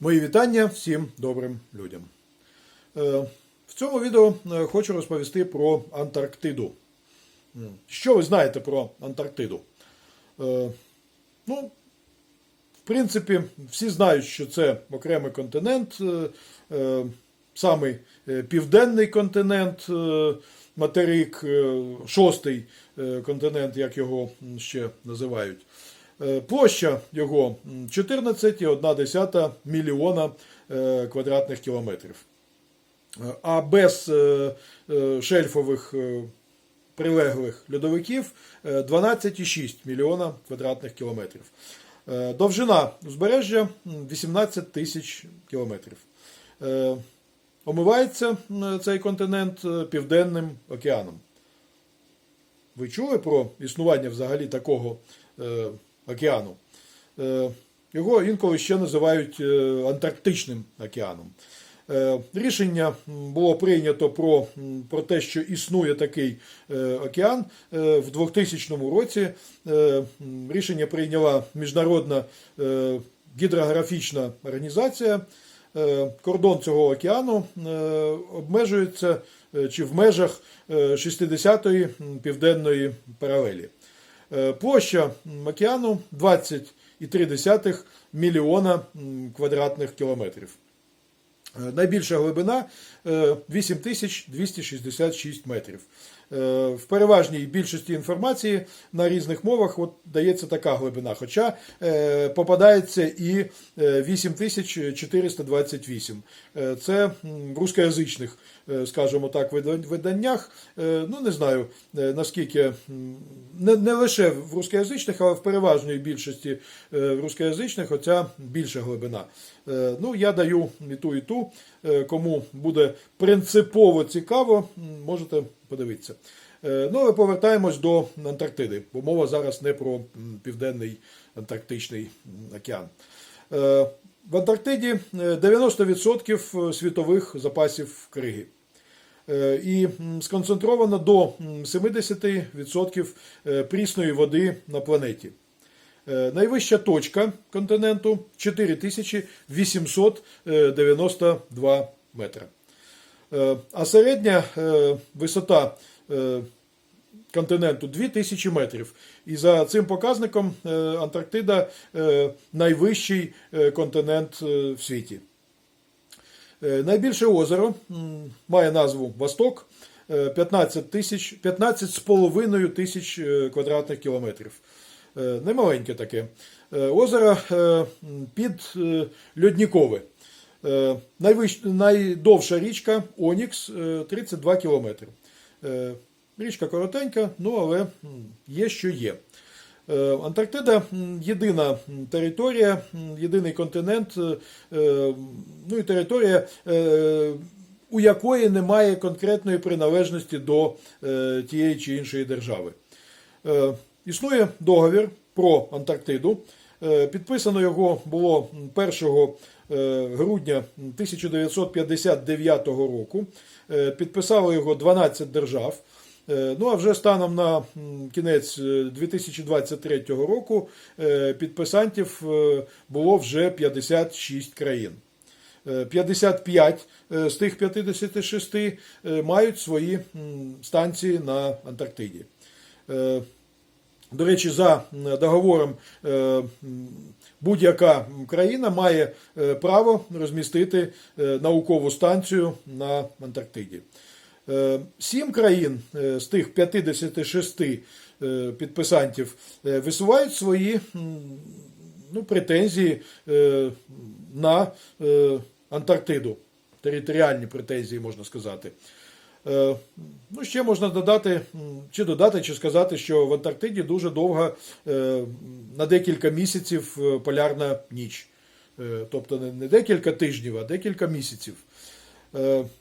Мої вітання всім добрим людям. Е, В цьому відео е, хочу розповісти про Антарктиду. Що ви знаєте про Антарктиду? Е, Ну, в принципі, всі знають, що це окремий континент, самий південний континент, материк, шостий континент, як його ще називають. Е, Площа його 14,1 мільйона е, квадратних кілометрів. Е, А без е, е, шельфових е, прилеглих льодовиків е, 12,6 мільйона квадратних кілометрів. Е, Довжина узбережжя 18 тисяч кілометрів. Е, Омивається цей континент е, Південним океаном. Ви чули про існування взагалі такого е, океану? Е, його інколи ще називають е, Антарктичним океаном. Е, Рішення було прийнято про, про те, що існує такий океан в 2000 році. Рішення прийняла Міжнародна гідрографічна організація. Кордон цього океану обмежується чи в межах е, 60-ї південної паралелі. Е, Площа океану 20,3 мільйона квадратних кілометрів. Е, Найбільша глибина е, 8266 метрів. Е, В переважній більшості інформації на різних мовах от дається така глибина, хоча е, попадається і е, 8428. Е, Це в рускоязичних, скажімо так, виданнях. Ну, не знаю наскільки не, не лише в рускоязичних, але в переважній більшості рускоязичних оця більша глибина. Ну, я даю і ту, і ту. Кому буде принципово цікаво, можете подивитися. Е, Ну, але повертаємось до Антарктиди, бо мова зараз не про південний Антарктичний океан. Е, В Антарктиді е, 90% світових запасів криги. Е, І сконцентровано до 70% е, прісної води на планеті. Е, Найвища точка континенту 4892 метра. Е, А середня е, висота е, континенту 2000 метрів. І за цим показником Антарктида найвищий континент в світі. Найбільше озеро має назву Восток е, 15 тисяч 15,5 тисяч квадратних кілометрів. Немаленьке таке. Озеро е, м, підльоднікове. Е. Найдовша річка Онікс е, 32 кілометри. Е, Річка коротенька, ну але є що є. Е, Антарктида єдина територія, єдиний континент, е, е, ну і територія, е, у якої немає конкретної приналежності до е, тієї чи іншої держави. Е, Існує договір про Антарктиду. Е, Підписано його було 1 е, грудня 1959 року. Е, Підписало його 12 держав. Ну а вже станом на кінець е, 2023 року підписантів було вже 56 країн. Е, 55 е, з тих 56 е, мають свої станції на Антарктиді. Е, До речі, за договором е, будь-яка країна має е, право розмістити е, наукову станцію на Антарктиді. Е, Сім країн е, з тих 56 е, підписантів е, висувають свої ну, претензії е, на е, Антарктиду. Територіальні претензії, можна сказати. Е, Ну, ще можна додати, чи додати, чи сказати, що в Антарктиді дуже довга, е, на декілька місяців е, полярна ніч. Тобто не- декілька тижнів, а декілька місяців.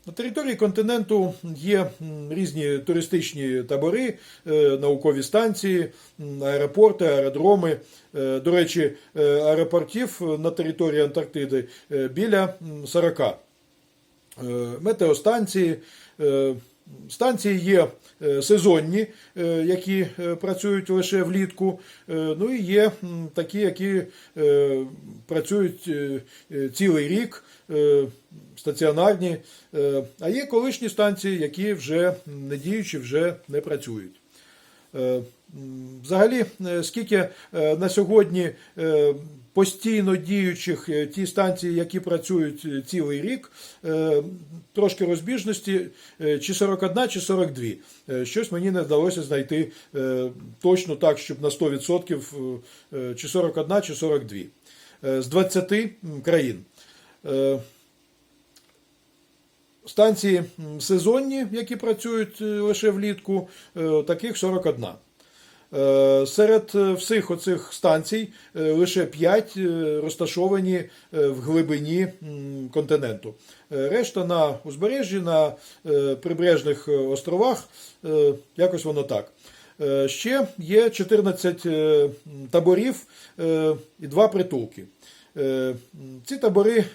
На території континенту є різні туристичні табори, наукові станції, аеропорти, аеродроми. До речі, аеропортів на території Антарктиди біля м, 40. Е, Метеостанції, е, Станції є е, сезонні, які працюють лише влітку. Ну і є такі, які працюють цілий рік, стаціонарні. А є колишні станції, які вже не діючі, вже не працюють. Е, Взагалі, е, скільки е, на сьогодні постійно діючих ті станції, які працюють цілий рік, трошки розбіжності, чи 41, чи 42. Е, Щось мені не вдалося знайти точно так, щоб на 100% е, чи 41, чи 42. Е, З 20 країн. Станції сезонні, які працюють е, лише влітку, е, таких 41. Е, Серед всіх оцих станцій лише 5 розташовані в глибині континенту. Решта на узбережжі, на прибережних островах, якось воно так. Ще є 14 е, таборів і 2 притулки. Ці табори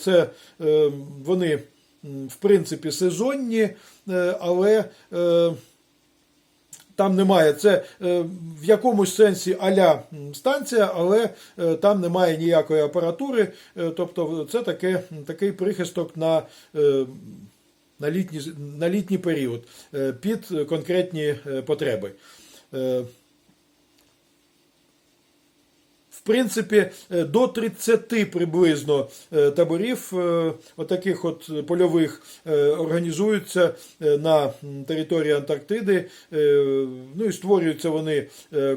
це вони в принципі сезонні, е, але е, там немає. Це е, в якомусь сенсі аля станція, але там немає ніякої апаратури. Тобто це таке, такий прихисток на, на, літній, на літній період під конкретні потреби. Е, В принципі, е, до 30 приблизно е, таборів, е, отаких от польових, організуються на території Антарктиди. Ну і створюються вони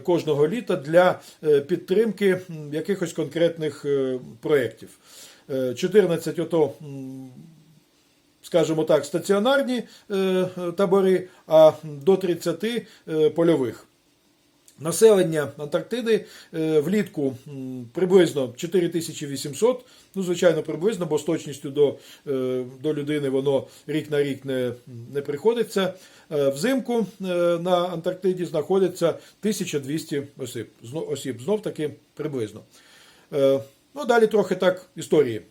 кожного літа для підтримки якихось конкретних проєктів. Е, 14 ото. Скажімо так, стаціонарні табори, а до 30 е, польових. Населення Антарктиди е, влітку приблизно 4800, ну, звичайно, приблизно, бо з точністю до, е, до людини воно рік на рік не, не приходиться. Е, Взимку на Антарктиді знаходиться 1200 осіб, осіб знов таки приблизно. Ну, далі трохи так історії.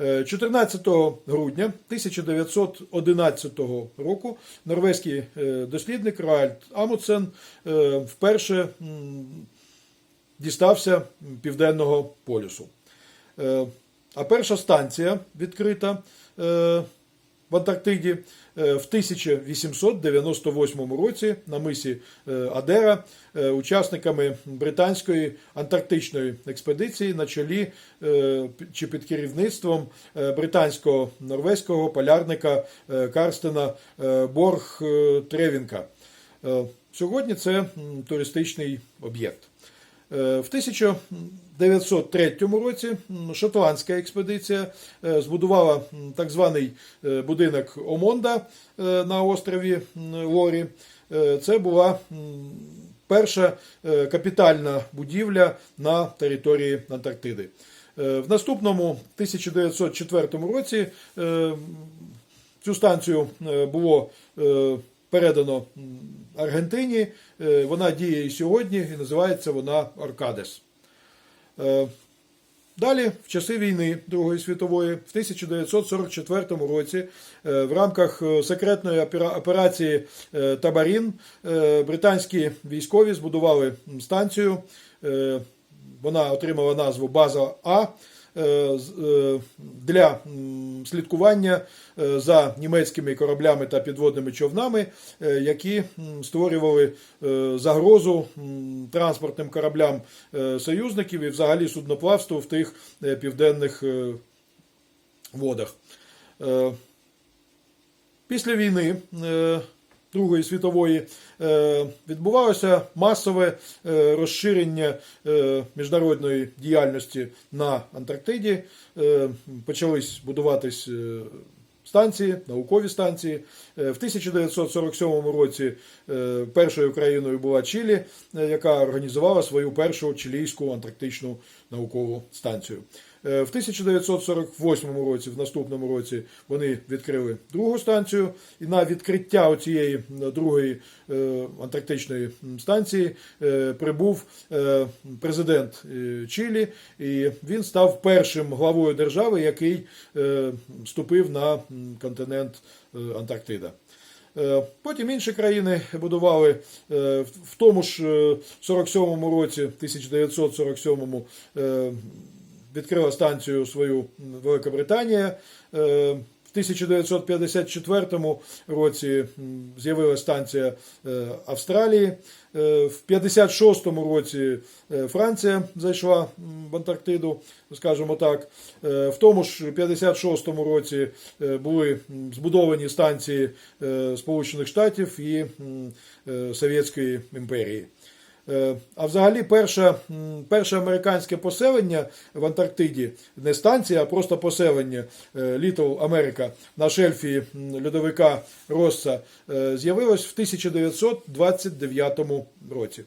Е, 14 грудня 1911 року норвезький е, дослідник Ральд Амундсен е, вперше дістався південного полюсу. Е, А перша станція відкрита в Антарктиді е, в 1898 році на мисі е, Адера е, учасниками британської антарктичної експедиції на чолі чи під керівництвом британського норвезького полярника Карстена Борг Тревінка. Сьогодні це туристичний об'єкт. Е, В 1903 році шотландська експедиція е, збудувала так званий е, будинок Омонда на острові Лорі. Це була перша капітальна будівля на території Антарктиди. В наступному 1904 році Цю станцію було передано Аргентині. Е, Вона діє і сьогодні, і називається вона Оркадес. Е, Далі, в часи війни Другої світової, в 1944 році, е, в рамках секретної операції Табарін британські військові збудували станцію. Вона отримала назву База А для слідкування е, за німецькими кораблями та підводними човнами, е, які створювали е, загрозу транспортним кораблям е, союзників і взагалі судноплавству в тих е, південних е, водах. Е, Після війни е, Другої світової е, відбувалося масове е, розширення е, міжнародної діяльності на Антарктиді. Почались будуватись станції, наукові станції. В 1947 році першою країною була Чилі, яка організувала свою першу чилійську антарктичну наукову станцію. Е, В 1948 році, в наступному році, вони відкрили другу станцію, і на відкриття цієї другої е, антарктичної станції е, прибув президент Чилі, і він став першим главою держави, який вступив на континент Антарктида. Потім інші країни будували в- тому ж е, 47-му році, 1947-му, е, відкрила станцію свою м, Велика Британія. Е, В 1954 році з'явилася станція е, Австралії. Е, В 56-му році Франція зайшла в Антарктиду, скажімо так. В тому ж 56-му році були збудовані станції Сполучених Штатів і Совєтської імперії. Е, А взагалі, перше, перше американське поселення в Антарктиді не станція, а просто поселення Літл Америка на шельфі льодовика Росса е, з'явилось в 1929 році.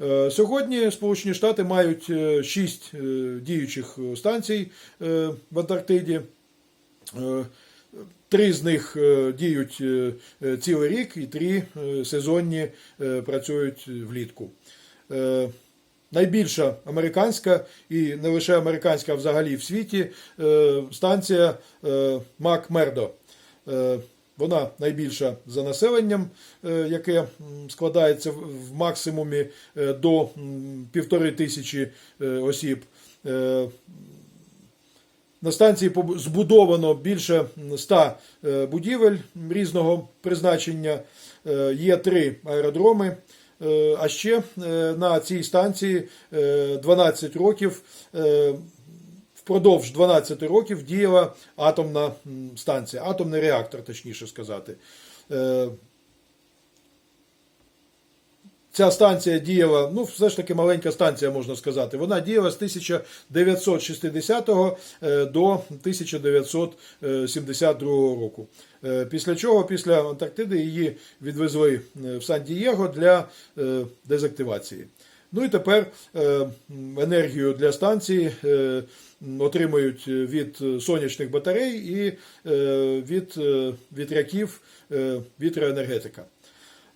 Е, Сьогодні Сполучені Штати мають е, шість е, діючих е, станцій е, в Антарктиді. Три з них е, діють е, е, цілий рік, і три сезонні працюють влітку. Найбільша американська і не лише американська, а взагалі в світі станція Мак-Мердо. Вона найбільша за населенням, яке складається в максимумі до півтори тисячі осіб. На станції збудовано більше 100 е, будівель різного призначення. Е, Є три аеродроми. Е, А ще на цій станції е, 12 років, впродовж 12 років діяла атомна станція, атомний реактор, точніше сказати. Ця станція діяла, ну, все ж таки маленька станція, можна сказати. Вона діяла з 1960 е, до 1972 року. Е, Після чого, після Антарктиди, її відвезли е, в Сан-Дієго для дезактивації. Ну і тепер енергію для станції отримують від сонячних батарей і від вітряків вітроенергетика.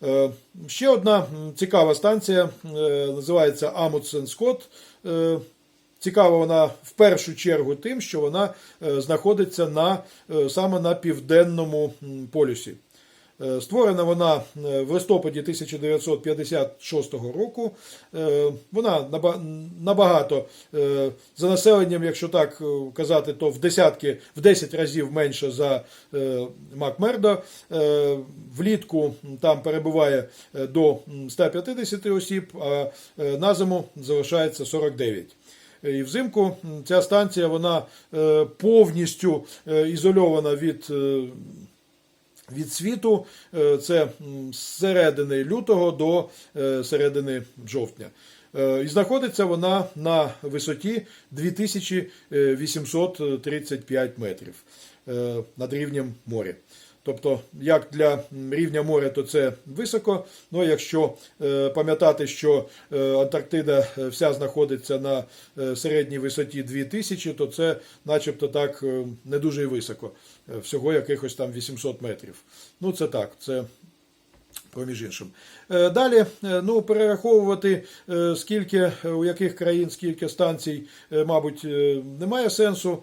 Е, Ще одна цікава станція е, називається Амутсен Скотт. Е, Цікава вона в першу чергу тим, що вона е, знаходиться на, саме на південному полюсі. Е, Створена вона е, в листопаді 1956 року. Е, Вона набагато за населенням, якщо так казати, то в десятки, в 10 разів менше за Макмердо. Влітку там перебуває до 150 осіб, а на зиму залишається 49. І взимку ця станція вона повністю ізольована від від світу. Е, Це з середини лютого до е, середини жовтня. Е, І знаходиться вона на висоті 2835 метрів над рівнем моря. Тобто, як для рівня моря, то це високо. Ну, якщо е, пам'ятати, що е, Антарктида е, вся знаходиться на середній висоті 2000, то це начебто так не дуже і високо. Всього якихось там 800 метрів. Ну, це так, це поміж іншим. Е, Далі, е, ну, перераховувати, е, скільки, у яких країн, скільки станцій, мабуть, немає сенсу.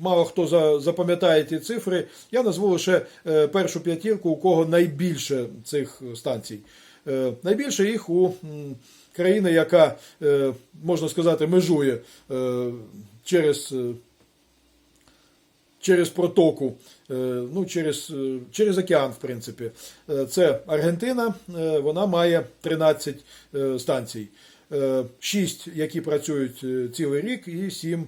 Мало хто запам'ятає ті цифри. Я назву лише першу п'ятірку, у кого найбільше цих станцій. Найбільше їх у країни, яка, можна сказати, межує через через протоку, е, ну, через, е, через океан, в принципі. Е, Це Аргентина, вона має 13 е, станцій. 6, які працюють цілий рік, і 7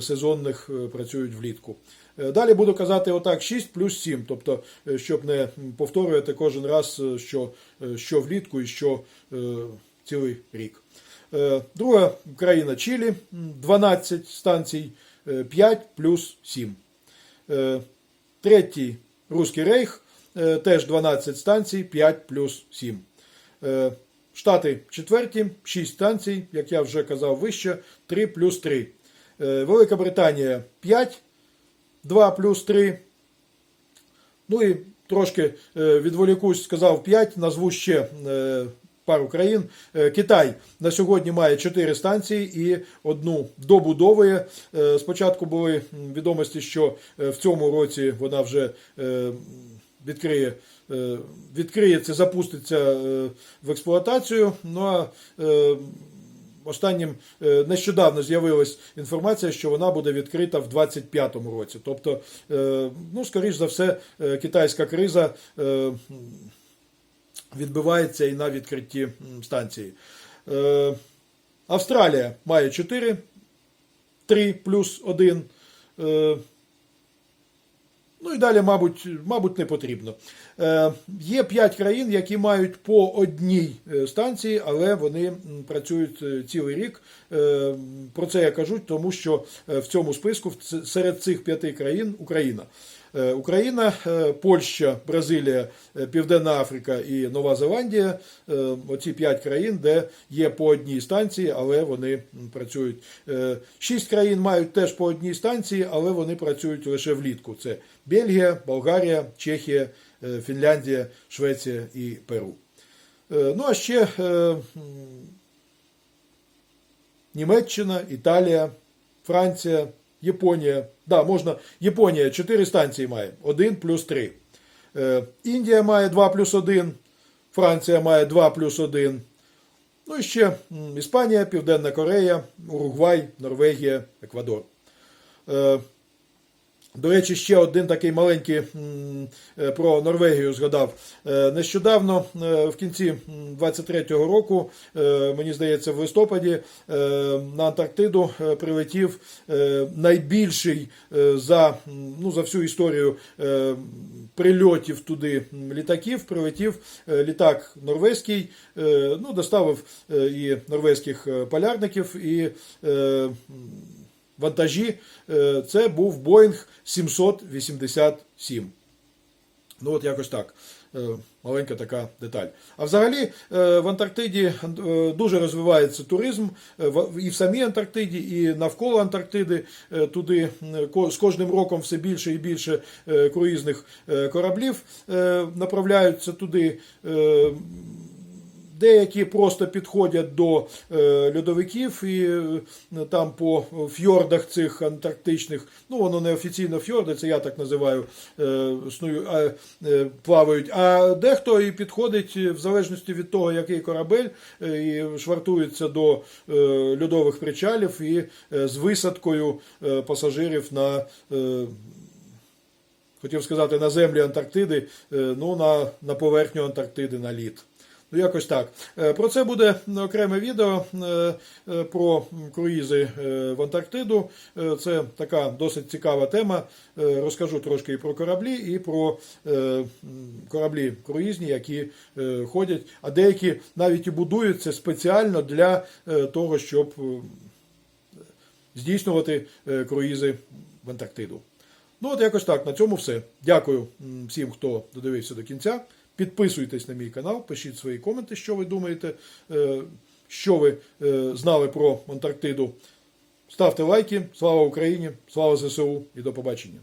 сезонних працюють влітку. Далі буду казати отак: 6 плюс 7, тобто, щоб не повторювати кожен раз, що, що влітку і що цілий рік. Друга країна Чилі, 12 станцій, е, 5 плюс 7. Е, Третій Руський Рейх, е, теж 12 станцій, 5 плюс 7. Е, Штати четверті, 6 станцій, як я вже казав вище, 3 плюс 3. Е, Велика Британія 5, 2 плюс 3. Ну і трошки відволікусь, сказав 5, назву ще пару країн. Е, Китай на сьогодні має 4 станції і одну добудовує. Е, Спочатку були відомості, що е, в цьому році вона вже відкриє, відкриється, запуститься в експлуатацію. Ну а Останнім нещодавно з'явилась інформація, що вона буде відкрита в 2025 році. Тобто, ну, скоріш за все, китайська криза відбивається і на відкритті станції. Е, Австралія має 4, 3 плюс 1. Е, Ну і далі, мабуть, мабуть, не потрібно. Е, є 5 країн, які мають по одній е, станції, але вони працюють е, цілий рік. Е, про це я кажу, тому що е, в цьому списку серед цих п'яти країн Україна. Е, Україна, е, Польща, Бразилія, е, Південна Африка і Нова Зеландія оці п'ять країн, де є по одній станції, але вони працюють. Шість країн мають теж по одній станції, але вони працюють лише влітку. Це Бельгія, Болгарія, Чехія, Фінляндія, Швеція і Перу. Ну а ще Німеччина, Італія, Франція, Японія. Да, можна. Японія 4 станції має. 1 плюс 3. Е, Індія має 2 плюс 1. Франція має 2 плюс 1. Ну і ще Іспанія, Південна Корея, Уругвай, Норвегія, Еквадор. Е, до речі, ще один такий маленький е, про Норвегію згадав. Е, Нещодавно, е, в кінці 23-го року, мені здається, в листопаді на Антарктиду прилетів найбільший за, ну, за всю історію прильотів туди літаків. Прилетів літак норвезький, ну, доставив і норвезьких полярників, і вантажі. Е, Це був Боїнг 787. Ну, от якось так. Е, Маленька така деталь. А взагалі е, в Антарктиді дуже розвивається туризм і в самій Антарктиді, і навколо Антарктиди. Туди з кожним роком все більше і більше круїзних кораблів направляються туди. Деякі просто підходять до е, льодовиків і е, там по фьордах цих антарктичних, ну воно не офіційно фьорди, це я так називаю, е, плавають. А дехто і підходить в залежності від того, який корабель, і швартується до льодових причалів і з висадкою пасажирів на. Хотів сказати на землі Антарктиди, ну на, на поверхню Антарктиди на лід. Ну, якось так. Е, Про це буде окреме відео е, е, про круїзи в Антарктиду. Це така досить цікава тема. Розкажу трошки і про кораблі, і про кораблі круїзні, які ходять, а деякі навіть і будуються спеціально для того, щоб здійснювати круїзи в Антарктиду. Ну, от якось так. На цьому все. Дякую всім, хто додивився до кінця. Підписуйтесь на мій канал, пишіть свої коменти, що ви думаєте, е, що ви е, знали про Антарктиду. Ставте лайки. Слава Україні! Слава ЗСУ і до побачення!